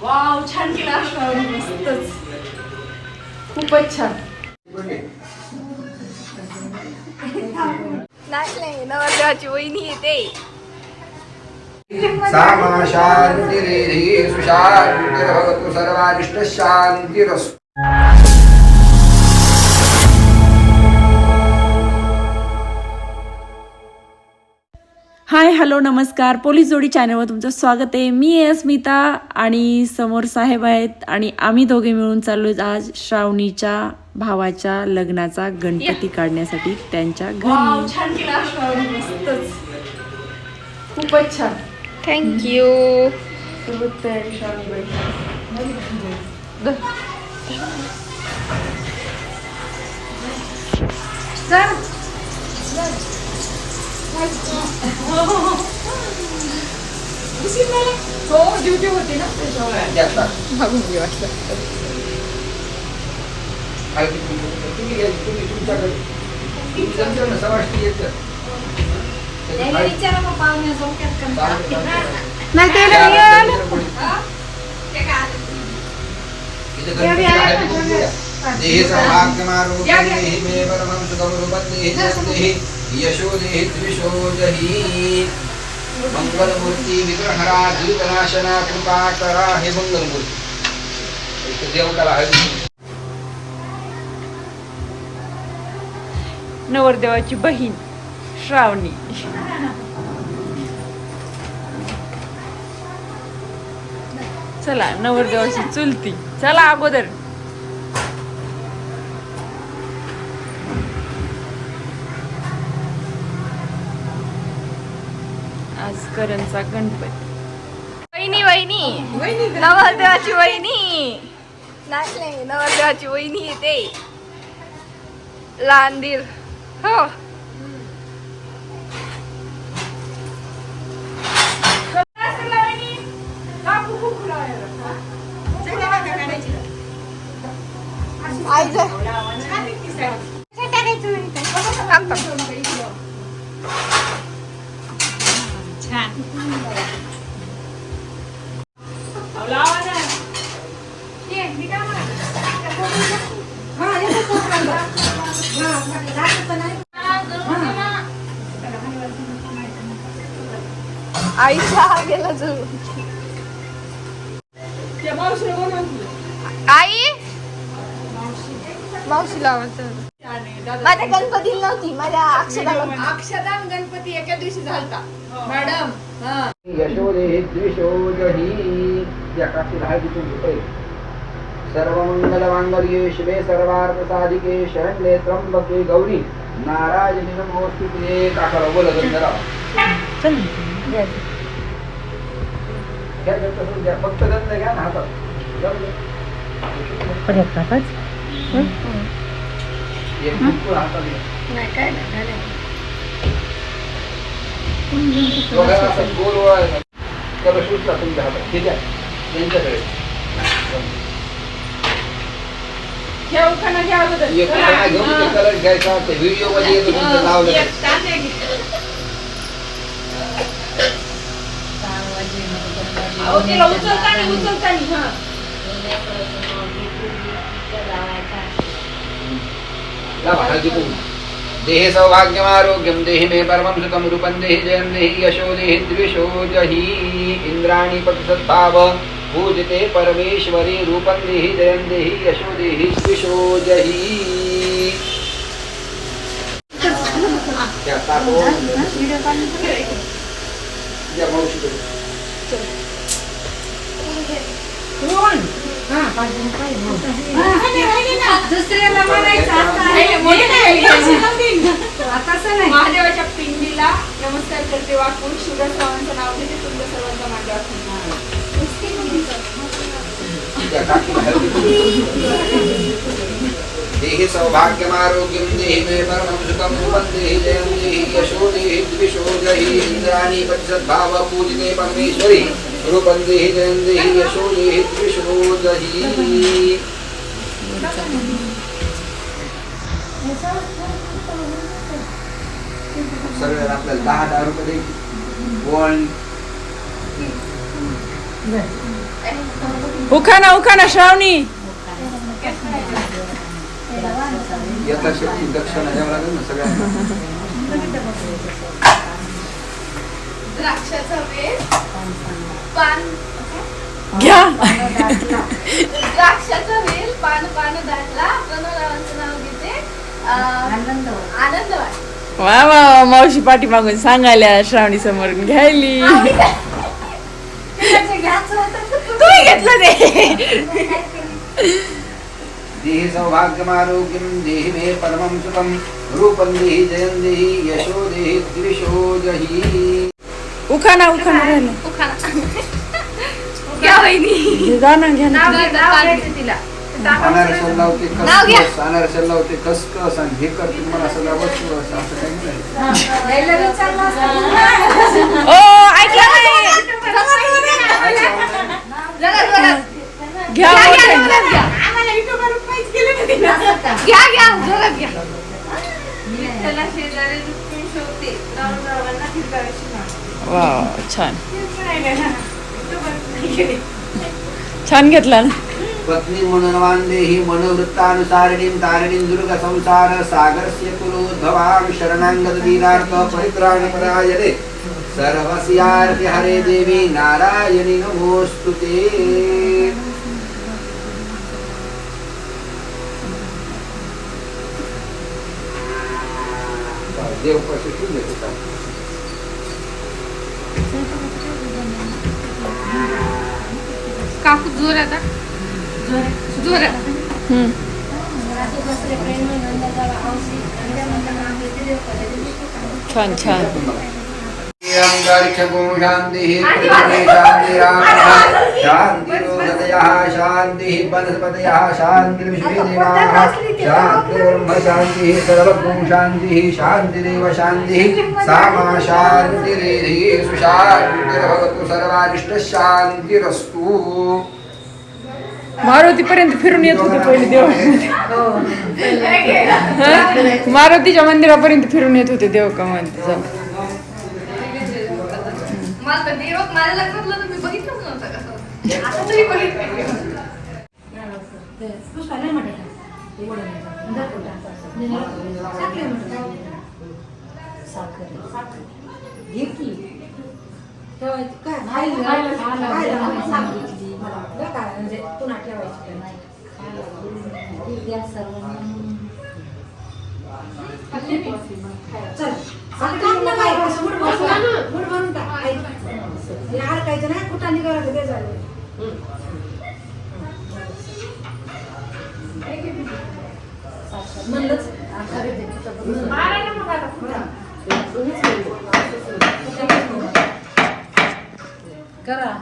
Wow छान केला. मस्तच. खूपच छान. नाही नाही नवरदेवाची वहिनी येते. सामा शान्तिरेधि सुशान्तिर्भवतु सर्वारिष्टशान्तिरस्तु हाय हॅलो नमस्कार. पोलीस जोडी चॅनलवर तुमचं स्वागत आहे. मी आहे अस्मिता आणि समोर साहेब आहेत आणि आम्ही दोघे मिळून चाललो आज श्रावणीच्या भावाच्या लग्नाचा गणपती काढण्यासाठी त्यांच्या घरी. खूपच छान. थँक्यू श्रावणी हो ड्युटी होती ना त्याच्यावर बघून घेऊ असं तुम्ही या- तुम्ही तुमच्याकडे तुम्ही जमतं ना, समाजची येतं. चालेल, चालेल. नाही ते परमं सुखं देहि द्विषो जहि मंगलमूर्ती विग्रहरा द्वीपनाशना कृपा करा हे मंगलमूर्ती। देवताला हळदी नवरदेवाची बहीण श्रावणी. चला नवरदेवाची चुलती. चला अगोदर. आज करणचा गणपती. वहिनी वहिनी. नवरदेवाची वहिनी. नाही नवरदेवाची वहिनी येते. लांदीर हो. आईचा हा गेला जरूर आई? मावशीला आवडतं. माझ्या गणपतीला नव्हती माझ्या अक्षदा गणपती एका दिवशी झालता. मॅडम हा. यशो देहि द्विषो जहि या हळदी कुंकू पहिले. सर्वमंगलमांगल्ये शिवे सर्वार्थसाधिके शरण्ये त्र्यंबके गौरी. नारायणी नमोस्तुते काकाला बोलत जरा घ्या घ्या, तसंच घ्या. फक्त गंध घ्या ठीक आहे. त्यांच्याकडे ठेव का ना घ्या. अगोदर. एक कलर घ्यायचा. ते व्हिडिओमध्ये येतो तुमचं लावलं तिला उचलताना उचलताना हा. देहे सौभाग्यमारोग्यं देहि मे परमं सुखं रूपं देहि जयं देहि यशो देहि द्विषो जहि इन्द्राणि पतिसद्भाव पूजिते परमेश्वरी रूपं देहि जयं देहि यशो देहि द्विषो जहि. त्या तापवून दुसऱ्याला म्हणायचं आता हे महादेवाच्या पिंडीला नमस्कार करते वाकून. शिवराजरावांचं नाव घेते. तुमच्या सर्वांचा मांडवा. देहि सौभाग्यमारोग्यं देहि मे परमं सुखं रूपं देहि जयं देहि यशो देहि द्विषो जहि इन्द्राणि पतिसद्भाव पूजिते परमेश्वरी. रूपं देहि जयं देहि यशो देहि सगळ्याला आपल्याला दहा दहा रुपये. वन उखाना उखाना श्रावणी. याचा शेवटी दक्षिणा द्यावं लागेल ना सगळ्यांना. द्राक्षाचा वेल. पान. घ्या. द्राक्षाचा वेल पान पान दाटला प्रणवरावांचं नाव घेते. आनंद आनंद वा वा वा, मावशी पाठी मागून सांगायला श्रावणी समोर घ्यायली. तुम्ही घेतलं ते. देहि सौभाग्यमारोग्यं देहि मे परमं सुखं। रूपं देहि जयं देहि यशो देहि द्विषो जहि। उखाना उखाना राहिलं. घ्या वहिनी जा ना घ्या ना नाव घे, नाव घ्यायचं तिला लावते नाव घ्या. लावते आणि हे करते मला सगळा वस्तू असं काही नाही ओ ऐकलं नाही जरा जोरात. घ्या घ्या, मोठे. घ्या, जोरात घ्या. घ्या घ्या जोरात घ्या विठ्ठला शेजारी फिरकावीशी. वा छान. छान घेतला ना? पत्नी म्हणून देहि मनोवृत्तानुसारिणीं तारिणीं दुर्ग संसार सागरस्य कुलोद्भवां शरणांगत दीनार्थ परित्राण परायणे। सर्वस्यार्ति हरे देवी नारायणी नमोस्तुते देव काकू हा. जोरात हम्म. छान छान. शान्तिः पृथिवी शान्तिरामः शान्तिरोगतयः शान्तिः वनस्पतयः शान्तिर्विश्वे देवाः शान्तिर्ब्रह्म शान्तिः सर्वगुं शान्तिः शान्तिरेव शान्तिः सा मा शान्तिरेधि सुशान्तिर्भवतु सर्वारिष्टशान्तिरस्तु मारुती पर्यंत फिरून येत होते पहिले देव. मारुतीच्या मंदिरापर्यंत फिरून येत होते देव का जाऊ कुठं निघालं ते झालं म्हणलंच करा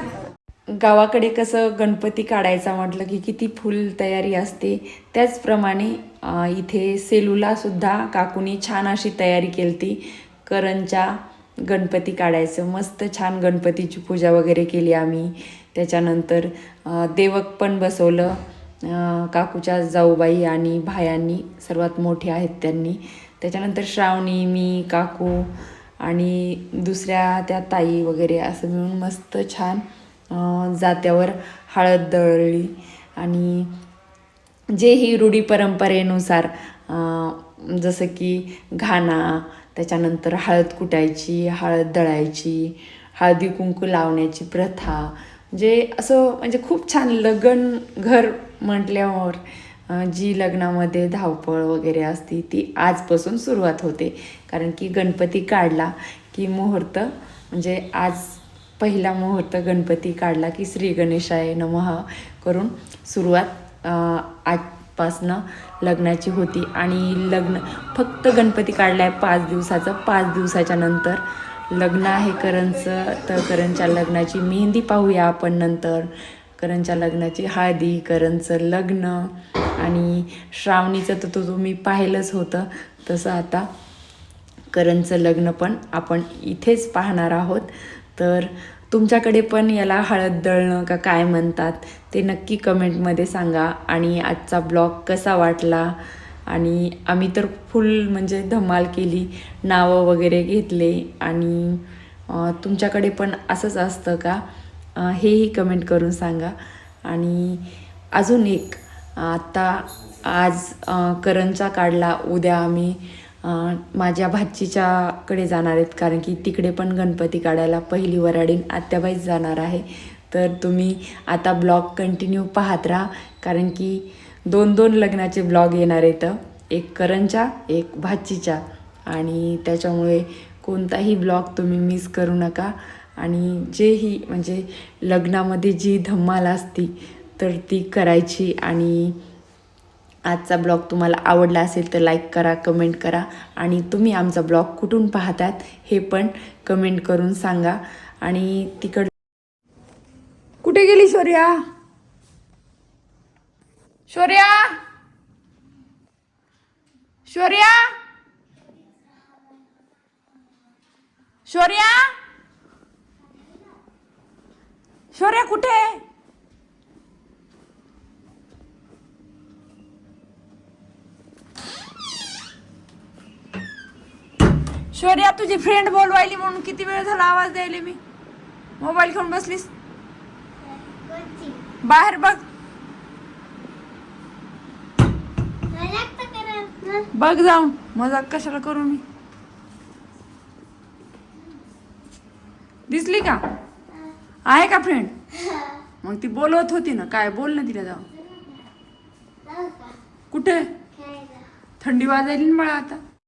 रे गावाकडे कसं गणपती काढायचा म्हटलं की किती फुल तयारी असते त्याचप्रमाणे इथे सेलूलासुद्धा काकूनी छान अशी तयारी केली करंच्या गणपती काढायचं मस्त छान गणपतीची पूजा वगैरे केली आम्ही. त्याच्यानंतर देवक पण बसवलं. काकूच्या जाऊबाई आणि भायांनी सर्वात मोठे आहेत त्यांनी. त्याच्यानंतर श्रावणी मी काकू आणि दुसऱ्या त्या ताई वगैरे असं मिळून मस्त छान जात्यावर हळद दळली आणि जे ही रूढी परंपरेनुसार जसं की घाणा त्याच्यानंतर हळद कुटायची हळद दळायची हळदी कुंकू लावण्याची प्रथा म्हणजे असं म्हणजे खूप छान लग्न घर म्हटल्यावर जी लग्नामध्ये धावपळ वगैरे असते ती आजपासून सुरुवात होते. कारण की गणपती काढला की मुहूर्त म्हणजे आज पहिला मुहूर्त गणपती काढला की श्री गणेशाय नमः करून सुरुवात आजपासनं लग्नाची होती. आणि लग्न फक्त गणपती काढलाय पाच दिवसाचं. पाच दिवसाच्या नंतर लग्न आहे करणचं. तर करणच्या लग्नाची मेहंदी पाहूया आपण नंतर. करणच्या लग्नाची हळदी करणचं लग्न आणि श्रावणीचं तर तो तुम्ही पाहिलंच होतं. तसं आता करणचं लग्न पण आपण इथेच पाहणार आहोत. तर तुमच्याकडे पण याला हळद दळणं का काय म्हणतात ते नक्की कमेंटमध्ये सांगा. आणि आजचा ब्लॉग कसा वाटला? आणि आम्ही तर फुल म्हणजे धमाल केली नावं वगैरे घेतले. आणि तुमच्याकडे पण असंच असतं का? हेही कमेंट करून सांगा. आणि अजून एक आत्ता आज अं, करंजा काढला. उद्या आम्ही माझ्या भाचीच्याकडे जाणार आहेत कारण की तिकडे पण गणपती काढायला पहिली वराडीन आत्याबाईच जाणार आहे. तर तुम्ही आता ब्लॉग कंटिन्यू पाहत राहा कारण की दोन दोन लग्नाचे ब्लॉग येणार आहेत. एक करणच्या एक भाचीच्या. आणि त्याच्यामुळे कोणताही ब्लॉग तुम्ही मिस करू नका. आणि जेही म्हणजे लग्नामध्ये जी धम्माल असती तर ती करायची. आणि आजचा ब्लॉग तुम्हाला आवडला असेल तर लाईक करा कमेंट करा. आणि तुम्ही आमचा ब्लॉग कुठून पाहतात हे पण कमेंट करून सांगा. आणि तिकड कुठे गेली शौर्या? शौर्या? शौर्या? शौर्या? शौर्या कुठे? शौर्या तुझी फ्रेंड बोलवायली म्हणून किती वेळ झाला आवाज द्यायले मी? मोबाईल घेऊन बसलीस? बाहेर बघ. बघ जाऊन. मजाक कशाला करू मी? दिसली का? आहे का फ्रेंड मग ती बोलवत होती ना. काय? बोल ना तिला जाऊन. कुठे? थंडी वाजायली ना मला आता.